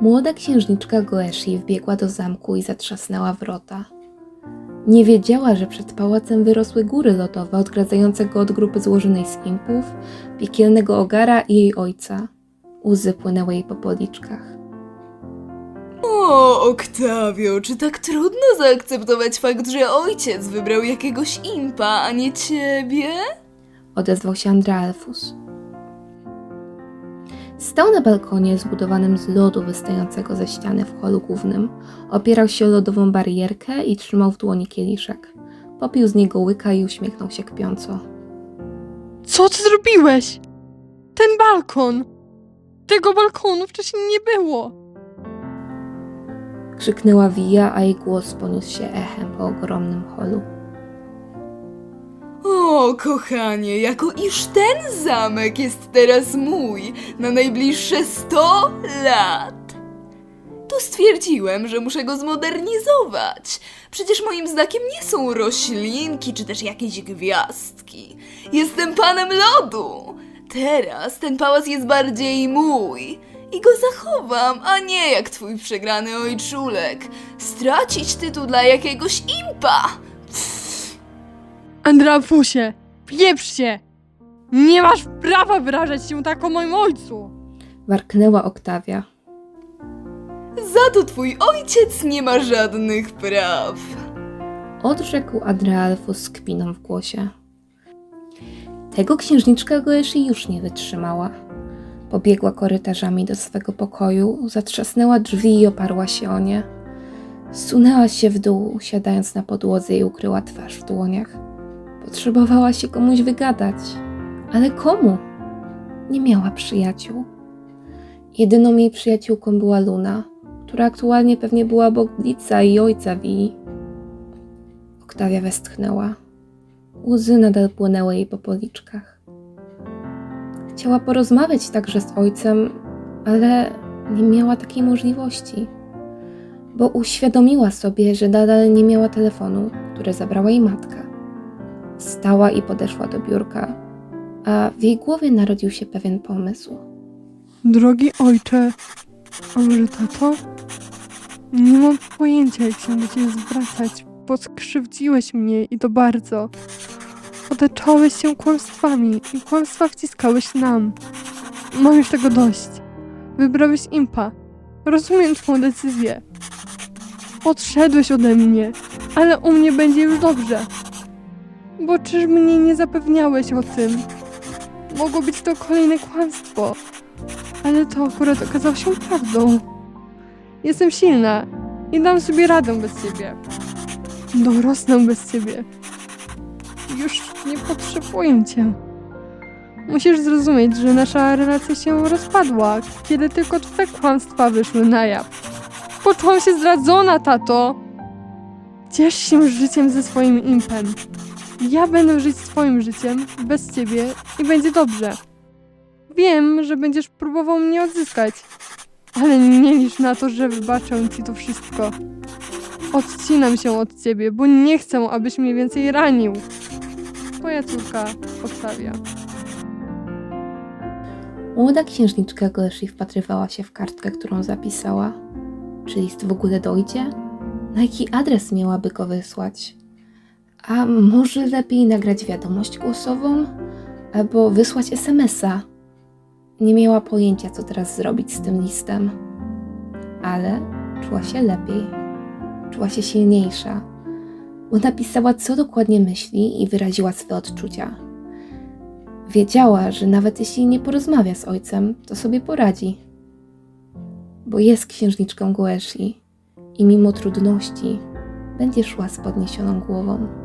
Młoda księżniczka Goeshi wbiegła do zamku i zatrzasnęła wrota. Nie wiedziała, że przed pałacem wyrosły góry lodowe odgradzające go od grupy złożonej z impów, piekielnego ogara i jej ojca. Łzy płynęły jej po policzkach. O, Oktawio, czy tak trudno zaakceptować fakt, że ojciec wybrał jakiegoś impa, a nie ciebie? Odezwał się Andraelfus. Stał na balkonie zbudowanym z lodu wystającego ze ściany w holu głównym. Opierał się o lodową barierkę i trzymał w dłoni kieliszek. Popił z niego łyka i uśmiechnął się kpiąco. Co ty zrobiłeś? Ten balkon! Tego balkonu wcześniej nie było! Krzyknęła Wija, a jej głos poniósł się echem po ogromnym holu. O, kochanie, jako iż ten zamek jest teraz mój na najbliższe 100 lat. Tu stwierdziłem, że muszę go zmodernizować. Przecież moim znakiem nie są roślinki czy też jakieś gwiazdki. Jestem panem lodu. Teraz ten pałac jest bardziej mój. I go zachowam, a nie jak twój przegrany ojczulek. Stracić tytuł dla jakiegoś impa. Andrafusie, pieprz się! Nie masz prawa wyrażać się tak o moim ojcu! Warknęła Oktawia. Za to twój ojciec nie ma żadnych praw. Odrzekł Adrealfus z kpiną w głosie. Tego księżniczka Goeshi już nie wytrzymała. Pobiegła korytarzami do swego pokoju, zatrzasnęła drzwi i oparła się o nie. Zsunęła się w dół, siadając na podłodze i ukryła twarz w dłoniach. Potrzebowała się komuś wygadać. Ale komu? Nie miała przyjaciół. Jedyną jej przyjaciółką była Luna, która aktualnie pewnie była obok Blitza i ojca Wii. Oktawia westchnęła. Łzy nadal płynęły jej po policzkach. Chciała porozmawiać także z ojcem, ale nie miała takiej możliwości, bo uświadomiła sobie, że nadal nie miała telefonu, który zabrała jej matka. Stała i podeszła do biurka, a w jej głowie narodził się pewien pomysł. Drogi ojcze, a może tato? Nie mam pojęcia, jak się do ciebie zwracać, bo skrzywdziłeś mnie i to bardzo. Otaczałeś się kłamstwami i kłamstwa wciskałeś nam. Mam już tego dość. Wybrałeś impa. Rozumiem twoją decyzję. Odszedłeś ode mnie, ale u mnie będzie już dobrze. Bo czyż mnie nie zapewniałeś o tym? Mogło być to kolejne kłamstwo. Ale to akurat okazało się prawdą. Jestem silna i dam sobie radę bez ciebie. Dorosnę bez ciebie. Już nie potrzebuję cię. Musisz zrozumieć, że nasza relacja się rozpadła, kiedy tylko twoje kłamstwa wyszły na jaw. Poczułam się zdradzona, tato! Ciesz się życiem ze swoim impem. Ja będę żyć swoim życiem, bez ciebie i będzie dobrze. Wiem, że będziesz próbował mnie odzyskać, ale nie licz na to, że wybaczę ci to wszystko. Odcinam się od ciebie, bo nie chcę, abyś mnie więcej ranił. Twoja córka Oktawia. Młoda księżniczka Goeshi wpatrywała się w kartkę, którą zapisała. Czy list w ogóle dojdzie? Na jaki adres miałaby go wysłać? A może lepiej nagrać wiadomość głosową? Albo wysłać SMS-a? Nie miała pojęcia, co teraz zrobić z tym listem. Ale czuła się lepiej. Czuła się silniejsza, bo napisała, co dokładnie myśli i wyraziła swe odczucia. Wiedziała, że nawet jeśli nie porozmawia z ojcem, to sobie poradzi. Bo jest księżniczką Goeshi i mimo trudności będzie szła z podniesioną głową.